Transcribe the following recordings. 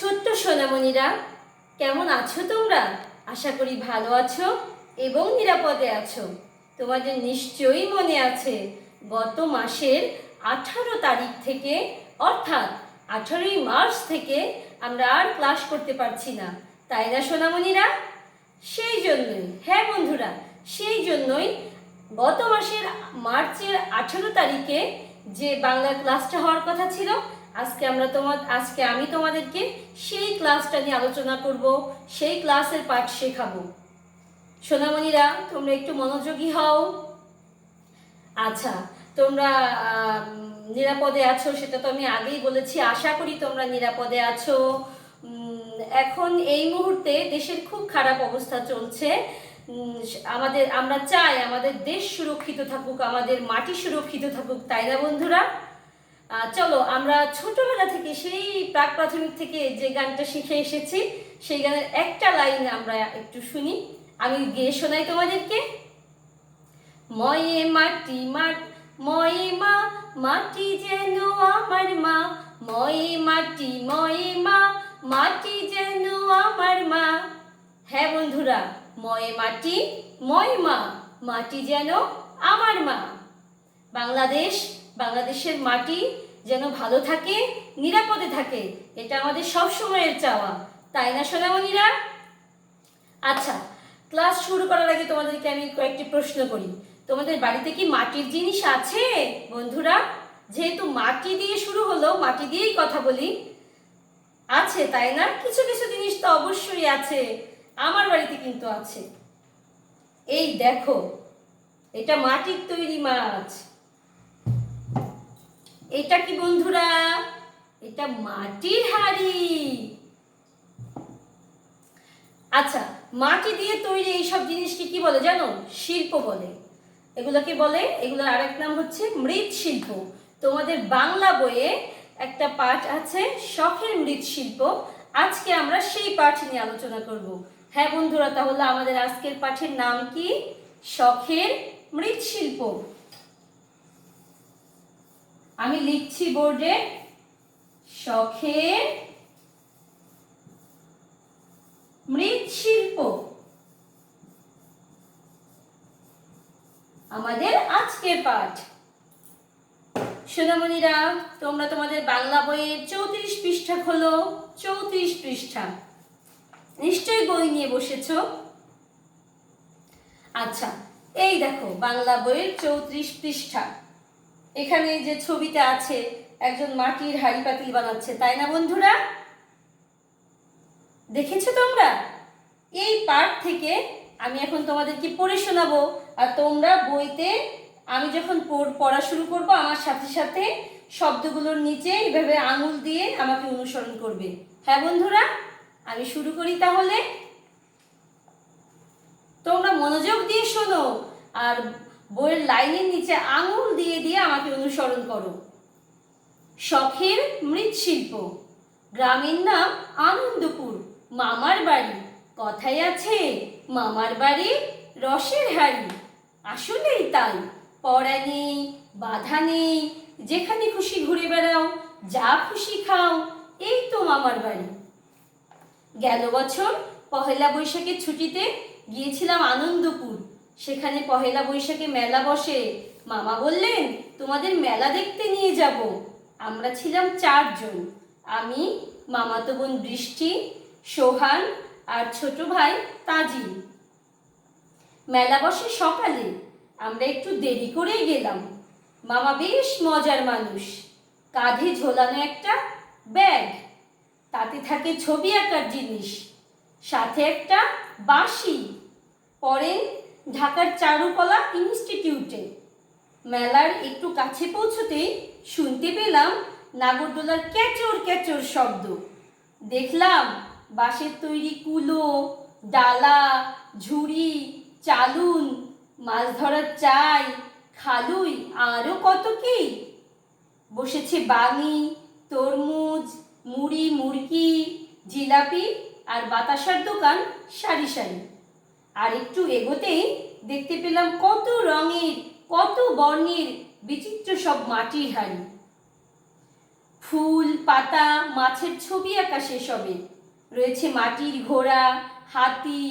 ছোট্ট সোনামণিরা, কেমন আছো তোমরা? আশা করি ভালো আছো এবং নিরাপদে আছো। তোমাদের নিশ্চয়ই মনে আছে, গত মাসের আঠারো তারিখ থেকে, অর্থাৎ আঠারোই মার্চ থেকে আমরা আর ক্লাস করতে পারছি না, তাই না সোনামণিরা? সেই জন্যই হ্যাঁ বন্ধুরা, সেই জন্যই গত মাসের মার্চের আঠেরো তারিখে যে বাংলা ক্লাসটা হওয়ার কথা ছিল আজকে আমরা তোমার, আজকে আমি তোমাদেরকে সেই ক্লাসটা নিয়ে আলোচনা করব, সেই ক্লাসের পাঠ শেখাবো। সোনামণিরা, তোমরা একটু মনোযোগী হও। আচ্ছা তোমরা নিরাপদে আছো সেটা তো আমি আগেই বলেছি, আশা করি তোমরা নিরাপদে আছো। এখন এই মুহূর্তে দেশের খুব খারাপ অবস্থা চলছে। আমাদের, আমরা চাই আমাদের দেশ সুরক্ষিত থাকুক, আমাদের মাটি সুরক্ষিত থাকুক, তাই না বন্ধুরা? চলো, আমরা ছোটবেলা থেকে সেই প্রাক প্রাথমিক থেকে যে গানটা শিখে এসেছি, সেই গানের একটা লাইন আমরা একটু শুনি। আমি গেয়ে শোনাই তোমাদেরকে। ময়ে মাটি মাট ময়ে মা, মাটি যেন আমার মা। ময়ে মাটি, ময়ে মা, মাটি যেন আমার মা। হ্যাঁ বন্ধুরা, ময়ে মাটি, ময় মা, মাটি যেন আমার মা। বাংলাদেশ, বাংলাদেশের মাটি যেন ভালো থাকে, নিরাপদে থাকে। এটা আমাদের সব সময়ের চাওয়া। তাই না, সোনামণিরা? আচ্ছা ক্লাস শুরু করার আগে তোমাদেরকে আমি কয়েকটি প্রশ্ন করি। তোমাদের বাড়িতে কি মাটির জিনিস আছে? বন্ধুরা, যেহেতু মাটি দিয়ে শুরু হলো, মাটি দিয়েই কথা বলি। আছে, তাই না? কিছু কিছু জিনিস তো অবশ্যই আছে। আমার বাড়িতে কিন্তু আছে। এই দেখো, এটা মাটির তৈরি মাছ। এটা কি বন্ধুরা? এটা মাটির হাড়ি। আচ্ছা মাটি দিয়ে তৈরি এইসব জিনিসকে কি বলে জানো? শিল্প বলে। এগুলোকে বলে, এগুলোর আরেক নাম হচ্ছে মৃৎশিল্প। তোমাদের বাংলা বইয়ে একটা পাঠ আছে, শখের মৃৎশিল্প। আজকে আমরা সেই পাঠ নিয়ে আলোচনা করব। হ্যাঁ বন্ধুরা, তাহলে আমাদের আজকের পাঠের নাম কি? শখের মৃৎশিল্প। আমি লিখছি বোর্ডে শখের মৃৎশিল্প। আমাদের আজকের পাঠ। সোনামণিরা, তোমরা তোমাদের বাংলা বইয়ের চৌত্রিশ পৃষ্ঠা খোলো, চৌত্রিশ পৃষ্ঠা। নিশ্চয়ই বই নিয়ে বসেছো? আচ্ছা এই দেখো, বাংলা বইয়ের চৌত্রিশ পৃষ্ঠা। এখানে যে ছবিটা আছে, একজন মাটির হাড়ি পাতিল বানাচ্ছে, তাই না বন্ধুরা? দেখেছ তোমরা? এই পাঠ থেকে আমি এখন তোমাদেরকে পড়ে শোনাবো, আর তোমরা বইতে আমি যখন পড়- পড়া শুরু করব, আমার সাথে সাথে শব্দগুলোর নিচে এইভাবে আঙুল দিয়ে আমাকে অনুসরণ করবে। হ্যাঁ বন্ধুরা? আমি শুরু করি তাহলে। তোমরা মনোযোগ দিয়ে শোনো, আর বইয়ের লাইনের নিচে আঙুল দিয়ে দিয়ে আমাকে অনুসরণ করো। শখের মৃৎশিল্প। গ্রামের নাম আনন্দপুর, মামার বাড়ি। কথাই আছে, মামার বাড়ি রসের হাড়ি। আসলেই তাই, পড়া নেই, বাধা নেই, যেখানে খুশি ঘুরে বেড়াও, যা খুশি খাও, এই তো মামার বাড়ি। গেল বছর পহেলা বৈশাখের ছুটিতে গিয়েছিলাম আনন্দপুর। সেখানে পহেলা বৈশাখে মেলা বসে। মামা বললেন, তোমাদের মেলা দেখতে নিয়ে যাব। আমরা ছিলাম চারজন। আমি, মামাতো বোন বৃষ্টি, সোহান আর ছোট ভাই তাজি। মেলা বসে সকালে। আমরা একটু দেরি করেই গেলাম। মামা বেশ মজার মানুষ। কাঁধে ঝোলানো একটা ব্যাগ। তাতে থাকে ছবি আঁকার জিনিস। সাথে একটা বাঁশি। পড়েন ঢাকার চারুকলা ইনস্টিটিউটে। মেলার একটু কাছে পৌঁছতেই শুনতে পেলাম নাগরদোলার ক্যাচর ক্যাচর শব্দ। দেখলাম বাঁশের তৈরি কুলো, ডালা, ঝুড়ি, চালুন, মাছ ধরার চাই, খালুই আরও কত কি? বসেছে বাঙি, তরমুজ, মুড়ি, মুরগি, জিলাপি আর বাতাসার দোকান সারি সারি। আর একটু এগোতেই দেখতে পেলাম কত রঙের, কত বর্ণের বিচিত্র সব মাটির হাড়ি। ফুল, পাতা, মাছের ছবি আঁকা সেসবে রয়েছে মাটির ঘোড়া, হাতি,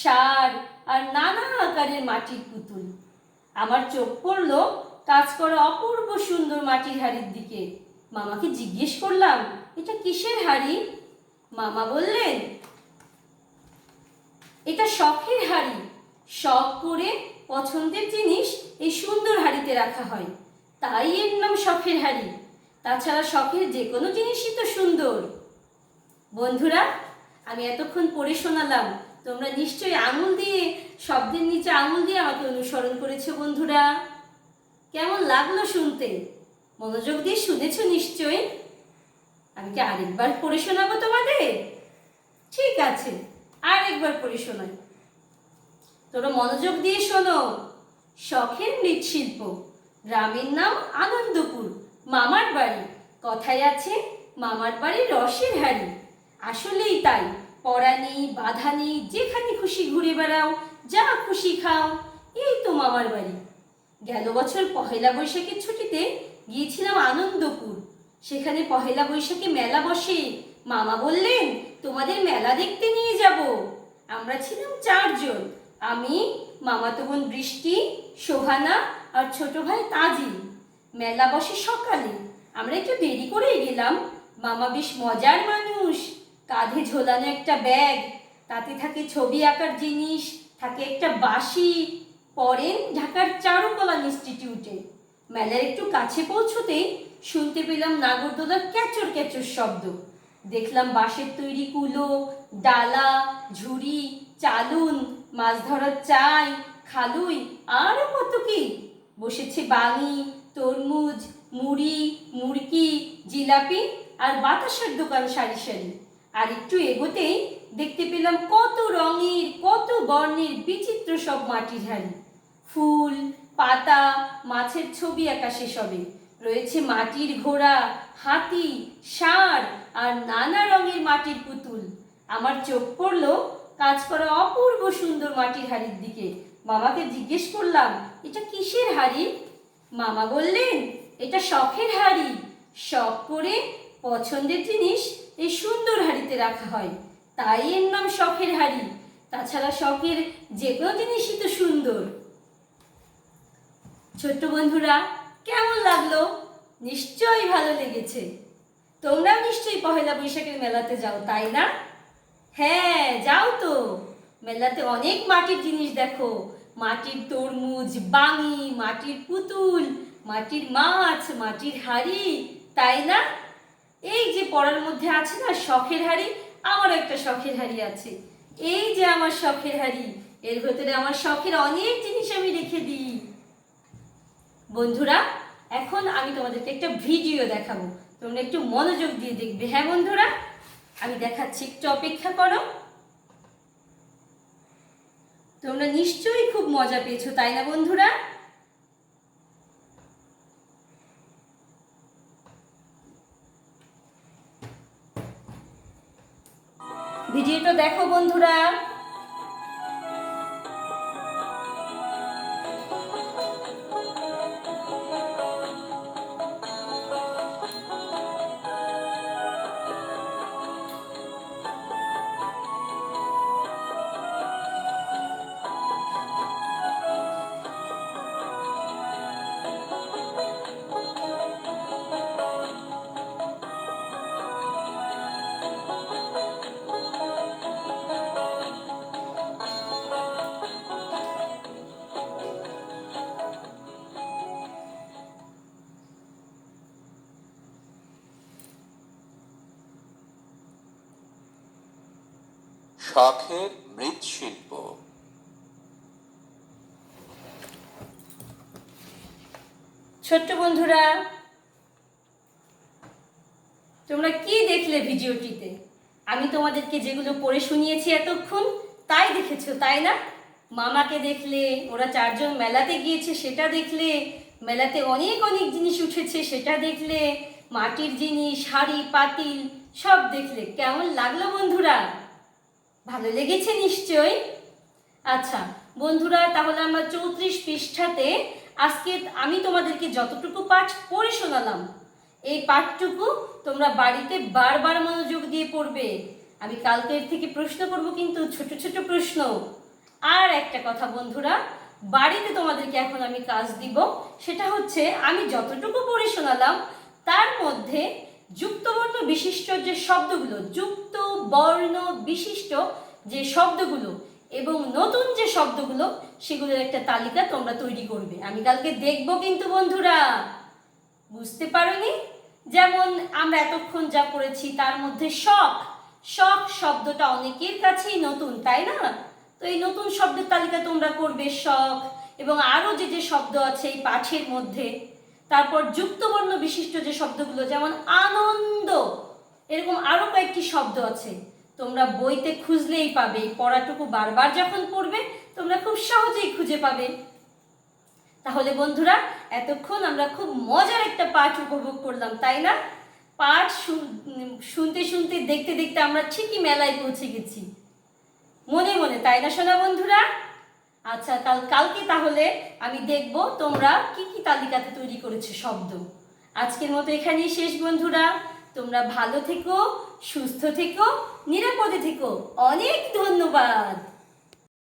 ষাঁড় আর নানা আকারের মাটির পুতুল। আমার চোখ পড়ল কাজ করা অপূর্ব সুন্দর মাটির হাড়ির দিকে। মামাকে জিজ্ঞেস করলাম, এটা কিসের হাড়ি? মামা বললেন এটা শখের হাড়ি। শখ করে পছন্দের জিনিস এই সুন্দর হাড়িতে রাখা হয়। তাই এর নাম শখের হাড়ি। তাছাড়া শখের যে কোনো জিনিসই তো সুন্দর। বন্ধুরা, আমি এতক্ষণ পড়ে শোনালাম, তোমরা নিশ্চয়ই আঙুল দিয়ে, শব্দের নিচে আঙুল দিয়ে আমাকে অনুসরণ করেছ বন্ধুরা। কেমন লাগল শুনতে? মনোযোগ দিয়ে শুনেছ নিশ্চয়ই? আমি কি আরেকবার পড়ে শোনাবো তোমাদের? ঠিক আছে। আরেকবার পড়ে শোনাই। তোরা মনোযোগ দিয়ে শোনো। শখের মৃৎশিল্প। গ্রামের নাম আনন্দপুর। মামার বাড়ি। কথায় আছে, মামার বাড়ি রসের হাড়ি। আসলেই তাই। পড়া নেই, বাধা নেই, যেখানে খুশি ঘুরে বেড়াও, যা খুশি খাও, এই তো মামার বাড়ি। গেল বছর পহেলা বৈশাখের ছুটিতে গিয়েছিলাম আনন্দপুর। সেখানে পহেলা বৈশাখে মেলা বসে মামা বললেন, তোমাদের মেলা দেখতে নিয়ে যাব। আমরা ছিলাম চারজন। আমি, মামাতো বোন বৃষ্টি, শোভানা আর ছোট ভাই তাজিম মেলা বসে সকালে। আমরা একটু দেরি করেই গেলাম। মামা বেশ মজার মানুষ। কাঁধে ঝোলানো একটা ব্যাগ, তাতে থাকে ছবি আঁকার জিনিস, থাকে একটা বাঁশি, পড়েন ঢাকার চারুকলা ইনস্টিটিউটে। মেলার একটু কাছে পৌঁছতেই শুনতে পেলাম নাগরদোলার ক্যাচর ক্যাচর শব্দ। দেখলাম বাঁশের তৈরি কুলো, ডালা, ঝুড়ি, চালুন, মাছ ধরার চাই, খালুই আরও কত কি? বসেছে বাঙি, তরমুজ, মুড়ি মুড়কি জিলাপি আর বাতাসের দোকান সারি সারি। আর একটু এগোতেই দেখতে পেলাম কত রঙের কত বর্ণের বিচিত্র সব মাটির হাড়ি। ফুল, পাতা, মাছের ছবি আঁকা সেসবে রয়েছে মাটির ঘোড়া, হাতি, ষাঁড় আর নানা রঙের মাটির পুতুল। আমার চোখ পড়ল কাজ করা অপূর্ব সুন্দর মাটির হাড়ির দিকে। মামাকে জিজ্ঞেস করলাম, এটা কিসের হাড়ি? মামা বললেন, এটা শখের হাড়ি। শখ করে পছন্দের জিনিস এই সুন্দর হাড়িতে রাখা হয়। তাই এর নাম শখের হাড়ি। তাছাড়া শখের যে কোনো জিনিসই তো সুন্দর। ছোট্ট বন্ধুরা কেমন লাগল? নিশ্চয়ই ভালো লেগেছে। তোমরাও নিশ্চয়ই পহেলা বৈশাখের মেলাতে যাও, তাই না? হ্যাঁ যাও তো। মেলাতে অনেক মাটির জিনিস দেখো। মাটির তরমুজ বাঙি মাটির পুতুল, মাটির মাছ, মাটির হাড়ি, তাই না? এই যে পড়ার মধ্যে আছে না, শখের হাড়ি, আমার একটা শখের হাড়ি আছে। এই যে আমার শখের হাড়ি, এর ভেতরে আমার শখের অনেক জিনিস আমি রেখে দিই। বন্ধুরা, এখন আমি তোমাদেরকে একটা ভিডিও দেখাবো। তোমরা একটু মনোযোগ দিয়ে দেখবে। হ্যাঁ বন্ধুরা, আমি দেখাচ্ছি, একটু অপেক্ষা করো। তোমরা নিশ্চয়ই খুব মজা পেয়েছ, তাই না বন্ধুরা? ভিডিওটা দেখো বন্ধুরা। শখের মৃৎশিল্প। ছোট্ট বন্ধুরা, তোমরা কি দেখলে ভিডিওটিতে? আমি তোমাদেরকে যেগুলো পড়ে শুনিয়েছি এতক্ষণ, তাই দেখেছ, তাই না? মামাকে দেখলে, ওরা চারজন মেলাতে গিয়েছে, সেটা দেখলে, মেলাতে অনেক অনেক জিনিস উঠেছে, সেটা দেখলে, মাটির জিনিস শাড়ি পাতিল, সব দেখলে। কেমন লাগল বন্ধুরা? ভালো লেগেছে নিশ্চয়ই। আচ্ছা বন্ধুরা, তাহলে আমরা চৌত্রিশ পৃষ্ঠাতে আজকে আমি তোমাদেরকে যতটুকু পাঠ পড়ে শোনালাম, এই পাঠটুকু তোমরা বাড়িতে বারবার মনোযোগ দিয়ে পড়বে। আমি কালকের থেকে প্রশ্ন করব কিন্তু, ছোট ছোট প্রশ্ন। আর একটা কথা বন্ধুরা, বাড়িতে তোমাদেরকে এখন আমি কাজ দিব, সেটা হচ্ছে আমি যতটুকু পড়ে শোনালাম, তার মধ্যে যুক্তবর্ণ বিশিষ্ট যে শব্দগুলো, যুক্ত, বর্ণ বিশিষ্ট যে শব্দগুলো এবং নতুন যে শব্দগুলো, সেগুলোর একটা তালিকা তোমরা তৈরি করবে। আমি কালকে দেখব কিন্তু বন্ধুরা। বুঝতে পারোনি? যেমন আমরা এতক্ষণ যা পড়েছি তার মধ্যে শখ। শখ শব্দটা অনেকের কাছেই নতুন, তাই না? তো এই নতুন শব্দের তালিকা তোমরা করবে, শখ এবং আরও যে যে শব্দ আছে এই পাঠের মধ্যে। তারপর যুক্তবর্ণ বিশিষ্ট যে শব্দগুলো, যেমন আনন্দ, এরকম আরও কয়েকটি শব্দ আছে। তোমরা বইতে খুঁজলেই পাবে পড়াটুকু বারবার যখন পড়বে, তোমরা খুব সহজেই খুঁজে পাবে। তাহলে বন্ধুরা, এতক্ষণ আমরা খুব মজার একটা পাঠ উপভোগ করলাম, তাই না? পাঠ শুন- শুনতে শুনতে, দেখতে দেখতে আমরা ঠিকই মেলায় পৌঁছে গেছি। মনে মনে, তাই না শোনা বন্ধুরা? আচ্ছা কাল, কালকে তাহলে আমি দেখব তোমরা কি কি তালিকাতে তৈরি করেছ শব্দ। আজকের মতো এখানেই শেষ বন্ধুরা। তোমরা ভালো থেকো, সুস্থ থেকো, নিরাপদে থেকো। অনেক ধন্যবাদ।